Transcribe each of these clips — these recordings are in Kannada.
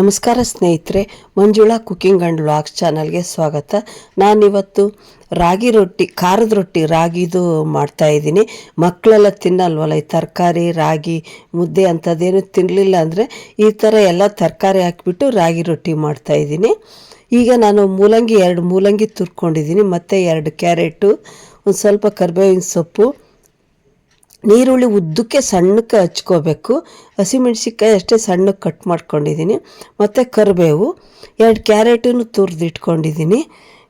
ನಮಸ್ಕಾರ ಸ್ನೇಹಿತರೆ, ಮಂಜುಳಾ ಕುಕಿಂಗ್ ಆ್ಯಂಡ್ ವ್ಲಾಗ್ಸ್ ಚಾನಲ್ಗೆ ಸ್ವಾಗತ. ನಾನಿವತ್ತು ರಾಗಿ ರೊಟ್ಟಿ, ಖಾರದ ರೊಟ್ಟಿ ರಾಗಿದು ಮಾಡ್ತಾ ಇದ್ದೀನಿ. ಮಕ್ಕಳೆಲ್ಲ ತಿನ್ನಲ್ವಲ್ಲ ಈ ತರಕಾರಿ, ರಾಗಿ, ಮುದ್ದೆ ಅಂಥದ್ದೇನು ತಿನ್ನಲಿಲ್ಲ ಅಂದರೆ ಈ ಥರ ಎಲ್ಲ ತರಕಾರಿ ಹಾಕಿಬಿಟ್ಟು ರಾಗಿ ರೊಟ್ಟಿ ಮಾಡ್ತಾ ಇದ್ದೀನಿ. ಈಗ ನಾನು ಮೂಲಂಗಿ, ಎರಡು ಮೂಲಂಗಿ ತುರ್ಕೊಂಡಿದ್ದೀನಿ. ಮತ್ತು ಎರಡು ಕ್ಯಾರೆಟು, ಒಂದು ಸ್ವಲ್ಪ ಕರ್ಬೇವಿನ ಸೊಪ್ಪು ನೀರುಳ್ಳಿ ಉದ್ದಕ್ಕೆ ಸಣ್ಣಕ್ಕೆ ಹಚ್ಕೋಬೇಕು. ಹಸಿಮೆಣ್ಸಿನ್ಕಾಯಿ ಅಷ್ಟೇ ಸಣ್ಣಕ್ಕೆ ಕಟ್ ಮಾಡ್ಕೊಂಡಿದ್ದೀನಿ. ಮತ್ತು ಕರಿಬೇವು, ಎರಡು ಕ್ಯಾರೆಟನ್ನು ತುರಿದಿಟ್ಕೊಂಡಿದ್ದೀನಿ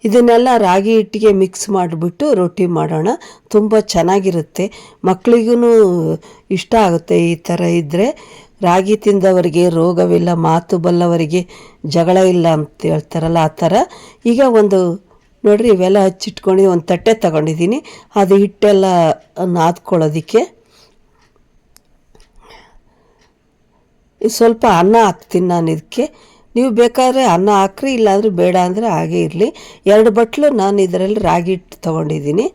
ಇದನ್ನೆಲ್ಲ ರಾಗಿ ಹಿಟ್ಟಿಗೆ ಮಿಕ್ಸ್ ಮಾಡಿಬಿಟ್ಟು ರೊಟ್ಟಿ ಮಾಡೋಣ. ತುಂಬ ಚೆನ್ನಾಗಿರುತ್ತೆ. ಮಕ್ಕಳಿಗೂ ಇಷ್ಟ ಆಗುತ್ತೆ ಈ ಥರ ಇದ್ದರೆ ರಾಗಿ ತಿಂದವರಿಗೆ ರೋಗವಿಲ್ಲ, ಮಾತು ಬಲ್ಲವರಿಗೆ ಜಗಳ ಇಲ್ಲ ಅಂತ ಹೇಳ್ತಾರಲ್ಲ ಆ ಥರ. ಈಗ ಒಂದು ನೋಡ್ರಿ ಇವೆಲ್ಲ ಹಚ್ಚಿಟ್ಕೊಂಡು ಒಂದು ತಟ್ಟೆ ತಗೊಂಡಿದ್ದೀನಿ. ಅದು ಹಿಟ್ಟೆಲ್ಲ ನಾದ್ಕೊಳ್ಳೋದಕ್ಕೆ. ಸ್ವಲ್ಪ ಅನ್ನ ಹಾಕ್ತೀನಿ ನಾನು ಇದಕ್ಕೆ ನೀವು ಬೇಕಾದರೆ ಅನ್ನ ಹಾಕ್ರಿ, ಇಲ್ಲಾಂದರೆ ಬೇಡ ಅಂದರೆ ಹಾಗೆ ಇರಲಿ. ಎರಡು ಬಟ್ಲು ನಾನು ಇದರಲ್ಲಿ ರಾಗಿ ಹಿಟ್ಟು ತೊಗೊಂಡಿದ್ದೀನಿ.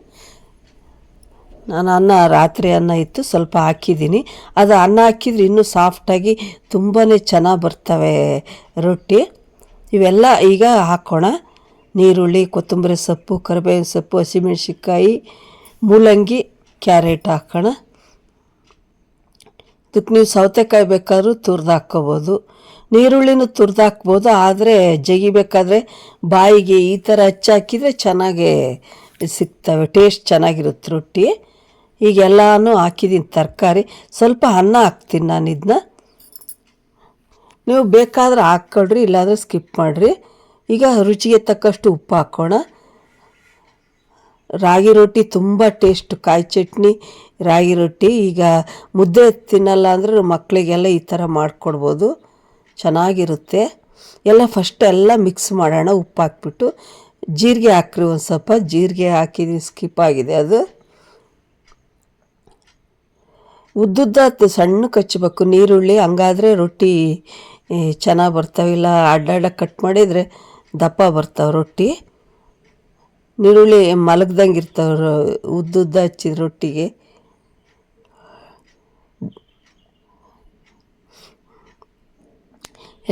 ನಾನು ಅನ್ನ ರಾತ್ರಿ ಅನ್ನ ಇತ್ತು, ಸ್ವಲ್ಪ ಹಾಕಿದ್ದೀನಿ. ಅದು ಅನ್ನ ಹಾಕಿದ್ರೆ ಇನ್ನೂ ಸಾಫ್ಟಾಗಿ ತುಂಬಾ ಚೆನ್ನಾಗಿ ಬರ್ತವೆ ರೊಟ್ಟಿ. ಇವೆಲ್ಲ ಈಗ ಹಾಕೋಣ. ನೀರುಳ್ಳಿ, ಕೊತ್ತಂಬರಿ ಸೊಪ್ಪು, ಕರಿಬೇವಿನ ಸೊಪ್ಪು, ಹಸಿಮೆಣ್ಸಿನ್ಕಾಯಿ, ಮೂಲಂಗಿ, ಕ್ಯಾರೆಟ್ ಹಾಕೋಣ. ಇದಕ್ಕೆ ನೀವು ಸೌತೆಕಾಯಿ ಬೇಕಾದ್ರೂ ತುರ್ದು ಹಾಕ್ಕೋಬೋದು. ನೀರುಳ್ಳಿನೂ ತುರ್ದು ಹಾಕ್ಬೋದು, ಆದರೆ ಜಗಿಬೇಕಾದ್ರೆ ಬಾಯಿಗೆ ಈ ಥರ ಹಚ್ಚಾಕಿದರೆ ಚೆನ್ನಾಗೇ ಸಿಗ್ತವೆ, ಟೇಸ್ಟ್ ಚೆನ್ನಾಗಿರುತ್ತೆ ರೊಟ್ಟಿ. ಈಗ ಎಲ್ಲನೂ ಹಾಕಿದ್ದೀನಿ ತರಕಾರಿ. ಸ್ವಲ್ಪ ಅನ್ನ ಹಾಕ್ತೀನಿ ನಾನು ಇದನ್ನ ನೀವು ಬೇಕಾದ್ರೆ ಹಾಕ್ಕೊಳ್ರಿ ಇಲ್ಲಾಂದರೆ ಸ್ಕಿಪ್ ಮಾಡಿರಿ. ಈಗ ರುಚಿಗೆ ತಕ್ಕಷ್ಟು ಉಪ್ಪು ಹಾಕೋಣ. ರಾಗಿ ರೊಟ್ಟಿ ತುಂಬ ಟೇಸ್ಟ್ ಕಾಯಿ ಚಟ್ನಿ, ರಾಗಿ ರೊಟ್ಟಿ. ಈಗ ಮುದ್ದೆ ತಿನ್ನಲ್ಲ ಅಂದರೆ ಮಕ್ಕಳಿಗೆಲ್ಲ ಈ ಥರ ಮಾಡಿಕೊಡ್ಬೋದು. ಚೆನ್ನಾಗಿರುತ್ತೆ. ಎಲ್ಲ ಫಸ್ಟ್ ಎಲ್ಲ ಮಿಕ್ಸ್ ಮಾಡೋಣ, ಉಪ್ಪು ಹಾಕ್ಬಿಟ್ಟು. ಜೀರಿಗೆ ಹಾಕ್ರಿ ಒಂದು ಸ್ವಲ್ಪ. ಜೀರಿಗೆ ಹಾಕಿದ್ದೀನಿ ಸ್ಕಿಪ್ ಆಗಿದೆ ಅದು. ಉದ್ದುದ್ದ ಸಣ್ಣ ಕಚ್ಚಬೇಕು. ನೀರುಳ್ಳಿ ಹಂಗಾದರೆ ರೊಟ್ಟಿ ಚೆನ್ನಾಗಿ ಬರ್ತಾವಿಲ್ಲ. ಅಡ್ಡಾಡ ಕಟ್ ಮಾಡಿದರೆ ದಪ್ಪ ಬರ್ತಾವೆ ರೊಟ್ಟಿ. ನೀರುಳ್ಳಿ ಮಲಗ್ದಂಗೆ ಇರ್ತಾವೆ ಉದ್ದುದ್ದ ಹಚ್ಚಿದ ರೊಟ್ಟಿಗೆ.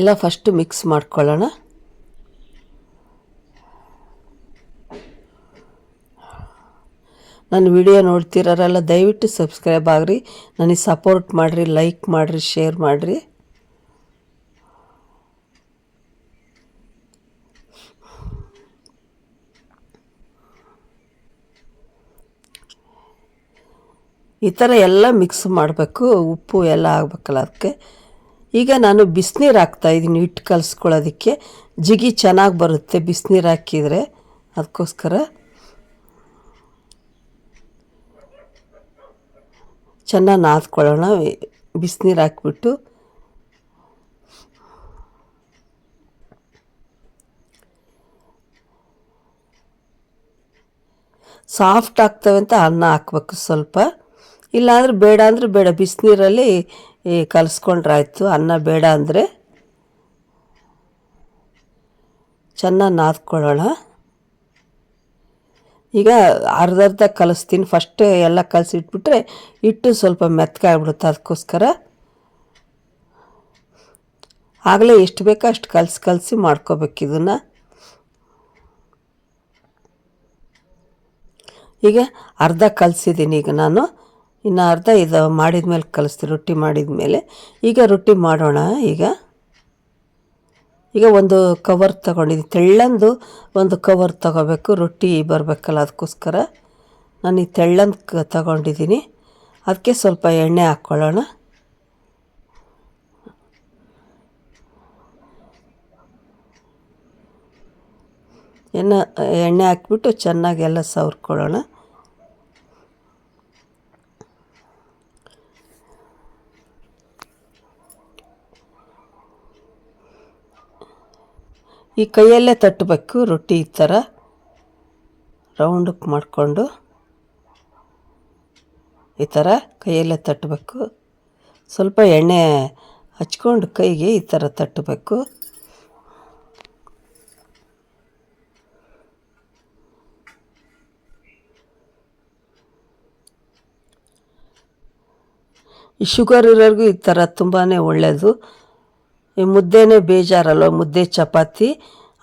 ಎಲ್ಲ ಫಸ್ಟು ಮಿಕ್ಸ್ ಮಾಡ್ಕೊಳ್ಳೋಣ. ನನ್ನ ವಿಡಿಯೋ ನೋಡ್ತಿರೋರೆಲ್ಲ, ದಯವಿಟ್ಟು ಸಬ್ಸ್ಕ್ರೈಬ್ ಆಗ್ರಿ. ನನಗೆ ಸಪೋರ್ಟ್ ಮಾಡಿರಿ ಲೈಕ್ ಮಾಡಿರಿ ಶೇರ್ ಮಾಡಿರಿ. ಈ ಥರ ಎಲ್ಲ ಮಿಕ್ಸ್ ಮಾಡಬೇಕು, ಉಪ್ಪು ಎಲ್ಲ ಆಗಬೇಕಲ್ಲ ಅದಕ್ಕೆ ಈಗ ನಾನು ಬಿಸಿನೀರು ಹಾಕ್ತಾಯಿದ್ದೀನಿ ಹಿಟ್ಟು ಕಲಿಸ್ಕೊಳ್ಳೋದಕ್ಕೆ. ಜಿಗಿ ಚೆನ್ನಾಗಿ ಬರುತ್ತೆ ಬಿಸಿನೀರು ಹಾಕಿದರೆ ಅದಕ್ಕೋಸ್ಕರ ಚೆನ್ನಾಗಿ ನಾದ್ಕೊಳ್ಳೋಣ ಬಿಸಿನೀರು ಹಾಕ್ಬಿಟ್ಟು. ಸಾಫ್ಟ್ ಆಗ್ತವೆ ಅಂತ ಅನ್ನ ಹಾಕ್ಬೇಕು ಸ್ವಲ್ಪ. ಇಲ್ಲಾಂದ್ರೆ ಬೇಡ ಅಂದರೆ ಬೇಡ, ಬಿಸಿನೀರಲ್ಲಿ ಕಲಿಸ್ಕೊಂಡ್ರಾಯ್ತು. ಅನ್ನ ಬೇಡ ಅಂದರೆ ಚೆನ್ನಾಗಿ ನಾದ್ಕೊಳ್ಳೋಣ. ಈಗ ಅರ್ಧ ಅರ್ಧ ಕಲಿಸ್ತೀನಿ. ಫಸ್ಟ್ ಎಲ್ಲ ಕಲಸಿಟ್ಬಿಟ್ರೆ ಹಿಟ್ಟು ಸ್ವಲ್ಪ ಮೆತ್ತಗಾಗ್ಬಿಡುತ್ತೆ ಅದಕ್ಕೋಸ್ಕರ. ಆಗಲೇ ಎಷ್ಟು ಬೇಕೋ ಅಷ್ಟು ಕಲಸಿ ಕಲಸಿ ಮಾಡ್ಕೋಬೇಕು ಇದನ್ನು. ಈಗ ಅರ್ಧ ಕಲಸಿದ್ದೀನಿ ಈಗ ನಾನು. ಇನ್ನು ಅರ್ಧ ಇದು ಮಾಡಿದ ಮೇಲೆ ಕಲಿಸ್ತೀವಿ ರೊಟ್ಟಿ ಮಾಡಿದ ಮೇಲೆ ಈಗ ರೊಟ್ಟಿ ಮಾಡೋಣ ಈಗ. ಈಗ ಒಂದು ಕವರ್ ತಗೊಂಡಿದ್ದೀನಿ ತೆಳ್ಳಂದು ಒಂದು ಕವರ್ ತಗೋಬೇಕು, ರೊಟ್ಟಿ ಬರಬೇಕಲ್ಲ ಅದಕ್ಕೋಸ್ಕರ ನಾನು ಈ ತೆಳ್ಳಂದು ಕ ತಗೊಂಡಿದ್ದೀನಿ ಅದಕ್ಕೆ ಸ್ವಲ್ಪ ಎಣ್ಣೆ ಹಾಕ್ಕೊಳ್ಳೋಣ ಎಣ್ಣೆ ಎಣ್ಣೆ ಹಾಕ್ಬಿಟ್ಟು ಚೆನ್ನಾಗಿ ಎಲ್ಲ ಸವರ್ಕೊಳ್ಳೋಣ. ಈ ಕೈಯಲ್ಲೇ ತಟ್ಟಬೇಕು, ರೊಟ್ಟಿ ಈ ಥರ. ರೌಂಡಕ್ಕೆ ಮಾಡಿಕೊಂಡು ಈ ಥರ ಕೈಯಲ್ಲೇ ತಟ್ಟಬೇಕು. ಸ್ವಲ್ಪ ಎಣ್ಣೆ ಹಚ್ಕೊಂಡು ಕೈಗೆ ಈ ಥರ ತಟ್ಟಬೇಕು. ಈ ಶುಗರ್ ಇರೋರಿಗೂ ಈ ಥರ ತುಂಬಾ ಒಳ್ಳೆಯದು ಈ ಮುದ್ದೆನೇ ಬೇಜಾರಲ್ವ, ಮುದ್ದೆ ಚಪಾತಿ.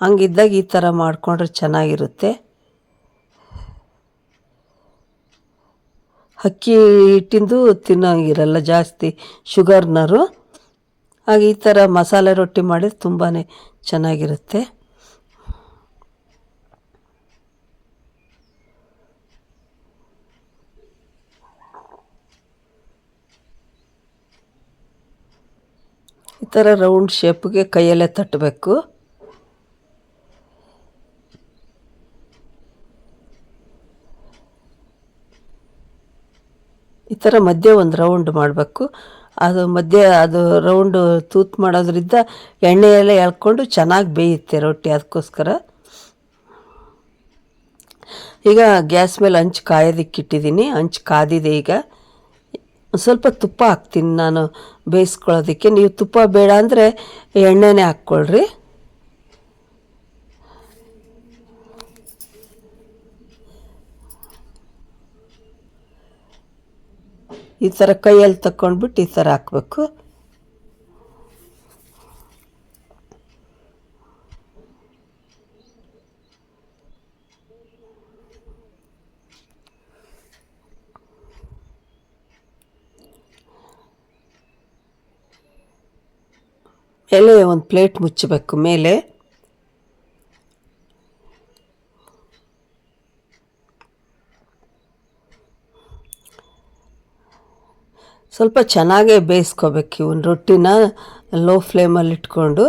ಹಂಗಿದ್ದಾಗ ಈ ಥರ ಮಾಡಿಕೊಂಡ್ರೆ ಚೆನ್ನಾಗಿರುತ್ತೆ. ಅಕ್ಕಿ ಹಿಟ್ಟಿಂದು ತಿನ್ನೋಂಗಿರಲ್ಲ ಜಾಸ್ತಿ ಶುಗರ್ನರು ಹಾಗೆ ಈ ಥರ ಮಸಾಲೆ ರೊಟ್ಟಿ ಮಾಡಿದ್ರೆ ತುಂಬಾ ಚೆನ್ನಾಗಿರುತ್ತೆ ಈ ಥರ ರೌಂಡ್ ಶೇಪ್ಗೆ ಕೈಯಲ್ಲೇ ತಟ್ಟಬೇಕು ಈ ಥರ ಮಧ್ಯೆ ಒಂದು ರೌಂಡ್ ಮಾಡಬೇಕು. ಅದು ಮಧ್ಯೆ ಅದು ರೌಂಡು ತೂತು ಮಾಡೋದ್ರಿಂದ ಎಣ್ಣೆ ಎಲ್ಲ ಎಳ್ಕೊಂಡು ಚೆನ್ನಾಗಿ ಬೇಯುತ್ತೆ ರೊಟ್ಟಿ ಅದಕ್ಕೋಸ್ಕರ ಈಗ ಗ್ಯಾಸ್ ಮೇಲೆ ಹಂಚು ಕಾಯೋದಕ್ಕಿಟ್ಟಿದ್ದೀನಿ. ಹಂಚು ಕಾದಿದೆ ಈಗ. ಸ್ವಲ್ಪ ತುಪ್ಪ ಹಾಕ್ತೀನಿ ನಾನು ಬೇಯಿಸ್ಕೊಳ್ಳೋದಕ್ಕೆ. ನೀವು ತುಪ್ಪ ಬೇಡ ಅಂದರೆ ಎಣ್ಣೆನೇ ಹಾಕ್ಕೊಳ್ರಿ. ಈ ಥರ ಕೈಯಲ್ಲಿ ತಕ್ಕೊಂಡ್ಬಿಟ್ಟು ಈ ಥರ ಹಾಕ್ಬೇಕು. ಎಲೆ ಒಂದು ಪ್ಲೇಟ್ ಮುಚ್ಚಬೇಕು ಮೇಲೆ ಸ್ವಲ್ಪ ಚೆನ್ನಾಗೇ ಬೇಯಿಸ್ಕೋಬೇಕು ಇವನ್ ರೊಟ್ಟಿನ ಲೋ ಫ್ಲೇಮಲ್ಲಿ ಇಟ್ಕೊಂಡು.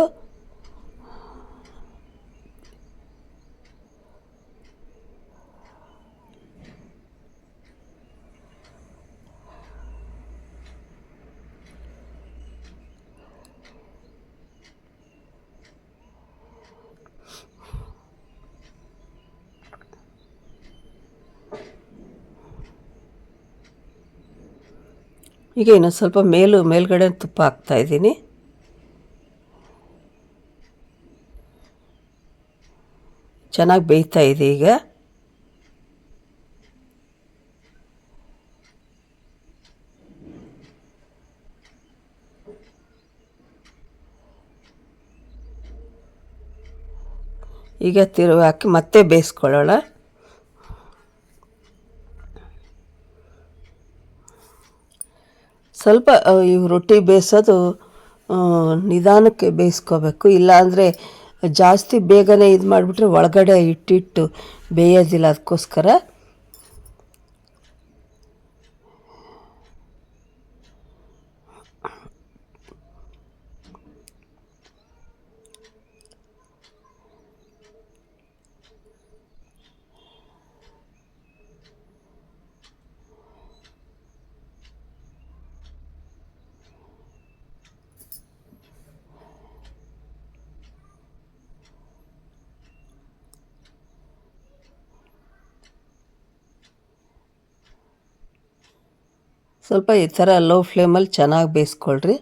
ಈಗ ಇನ್ನೊಂದು ಸ್ವಲ್ಪ ಮೇಲು, ಮೇಲ್ಗಡೆ ತುಪ್ಪ ಹಾಕ್ತಾ ಇದ್ದೀನಿ. ಚೆನ್ನಾಗಿ ಬೇಯ್ತಾ ಇದೆ ಈಗ. ಈಗ ತಿರುವಿ ಹಾಕಿ ಮತ್ತೆ ಬೇಯಿಸ್ಕೊಳ್ಳೋಣ. ಸ್ವಲ್ಪ ಈ ರೊಟ್ಟಿ ಬೇಯಿಸೋದು ನಿಧಾನಕ್ಕೆ ಬೇಯಿಸ್ಕೋಬೇಕು. ಇಲ್ಲಾಂದರೆ ಜಾಸ್ತಿ ಬೇಗನೆ ಇದು ಮಾಡಿಬಿಟ್ರೆ ಒಳಗಡೆ ಇಟ್ಟಿಟ್ಟು ಬೇಯೋದಿಲ್ಲ. ಅದಕ್ಕೋಸ್ಕರ ಸ್ವಲ್ಪ ಈ ಥರ ಲೋ ಫ್ಲೇಮಲ್ಲಿ ಚೆನ್ನಾಗಿ ಬೇಯಿಸ್ಕೊಳ್ರಿ.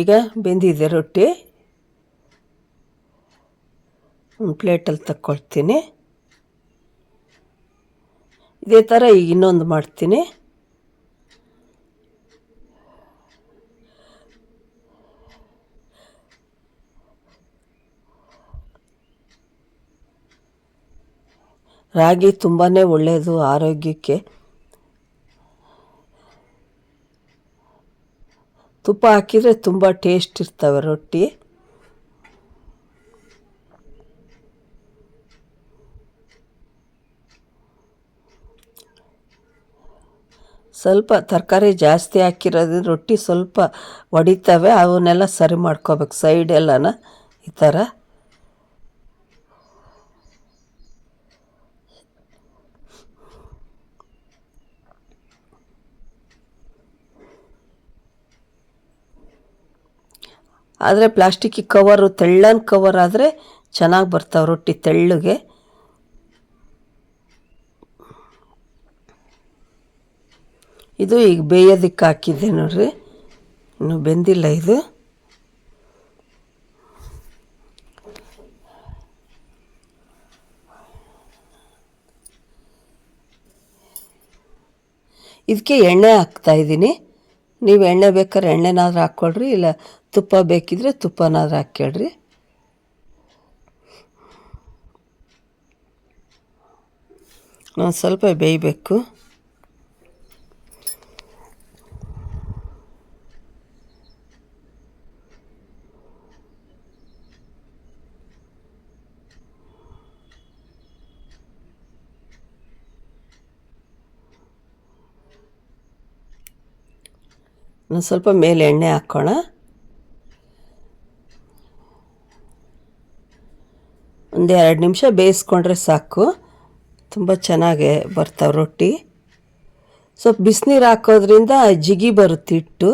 ಈಗ ಬೆಂದಿದೆ ರೊಟ್ಟಿ. ಒಂದು ಪ್ಲೇಟಲ್ಲಿ ತಕ್ಕೊಳ್ತೀನಿ. ಇದೇ ಥರ ಈಗ ಇನ್ನೊಂದು ಮಾಡ್ತೀನಿ. ರಾಗಿ ತುಂಬಾ ಒಳ್ಳೆಯದು ಆರೋಗ್ಯಕ್ಕೆ. ತುಪ್ಪ ಹಾಕಿದರೆ ತುಂಬ ಟೇಸ್ಟ್ ಇರ್ತವೆ ರೊಟ್ಟಿ. ಸ್ವಲ್ಪ ತರಕಾರಿ ಜಾಸ್ತಿ ಹಾಕಿರೋದ್ರಿಂದ ರೊಟ್ಟಿ ಸ್ವಲ್ಪ ಒಡಿತವೆ ಅವನ್ನೆಲ್ಲ ಸರಿ ಮಾಡ್ಕೋಬೇಕು. ಸೈಡ್ ಎಲ್ಲನ ಈ ಥರ ಆದರೆ ಪ್ಲಾಸ್ಟಿಕ್ಕಿಗೆ ಕವರು, ತೆಳ್ಳನ ಕವರ್ ಆದರೆ ಚೆನ್ನಾಗಿ ಬರ್ತಾವೆ ರೊಟ್ಟಿ ತೆಳ್ಳಗೆ. ಇದು ಈಗ ಬೇಯೋದಕ್ಕೆ ಹಾಕಿದ್ದೆ ನೋಡ್ರಿ. ಇನ್ನು ಬೆಂದಿಲ್ಲ ಇದು. ಇದಕ್ಕೆ ಎಣ್ಣೆ ಹಾಕ್ತಾ ಇದ್ದೀನಿ. ನೀವು ಎಣ್ಣೆ ಬೇಕಾದ್ರೆ ಎಣ್ಣೆನಾದ್ರೂ ಹಾಕ್ಕೊಳ್ರಿ ಇಲ್ಲ ತುಪ್ಪ ಬೇಕಿದ್ರೆ ತುಪ್ಪನಾದ್ರೂ ಹಾಕ್ಕೊಳ್ರಿ ಒಂದು ಸ್ವಲ್ಪ ಬೇಯಬೇಕು. ಒಂದು ಸ್ವಲ್ಪ ಮೇಲೆ ಎಣ್ಣೆ ಹಾಕ್ಕೋಣ ಒಂದು ಎರಡು ನಿಮಿಷ ಬೇಯಿಸ್ಕೊಂಡ್ರೆ ಸಾಕು. ತುಂಬ ಚೆನ್ನಾಗೆ ಬರ್ತಾವೆ ರೊಟ್ಟಿ. ಸ್ವಲ್ಪ ಬಿಸಿನೀರು ಹಾಕೋದ್ರಿಂದ ಜಿಗಿ ಬರುತ್ತೆ ಹಿಟ್ಟು.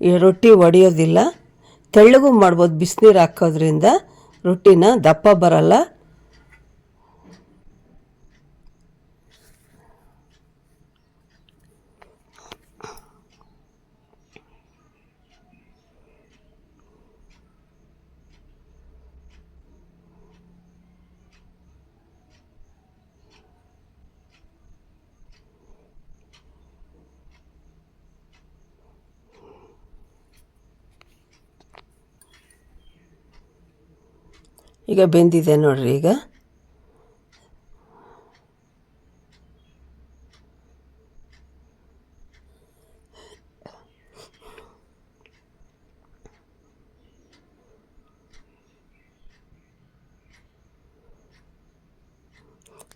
ಈ ರೊಟ್ಟಿ ಒಡೆಯೋದಿಲ್ಲ. ತೆಳ್ಳಗೂ ಮಾಡ್ಬೋದು ಬಿಸಿನೀರು ಹಾಕೋದ್ರಿಂದ ರೊಟ್ಟಿನ ದಪ್ಪ ಬರಲ್ಲ. ಈಗ ಬೆಂದಿದೆ ನೋಡ್ರಿ ಈಗ.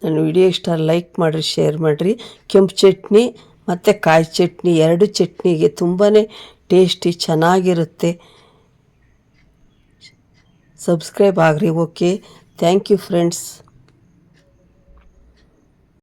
ನನ್ನ ವಿಡಿಯೋ ಇಷ್ಟ ಲೈಕ್ ಮಾಡಿರಿ, ಶೇರ್ ಮಾಡಿರಿ. ಕೆಂಪು ಚಟ್ನಿ ಮತ್ತು ಕಾಯಿ ಚಟ್ನಿ, ಎರಡು ಚಟ್ನಿಗೆ ತುಂಬಾ ಟೇಸ್ಟಿ, ಚೆನ್ನಾಗಿರುತ್ತೆ. ಸಬ್ಸ್ಕ್ರೈಬ್ ಆಗಿರಿ ಓಕೆ ಥ್ಯಾಂಕ್ ಯು ಫ್ರೆಂಡ್ಸ್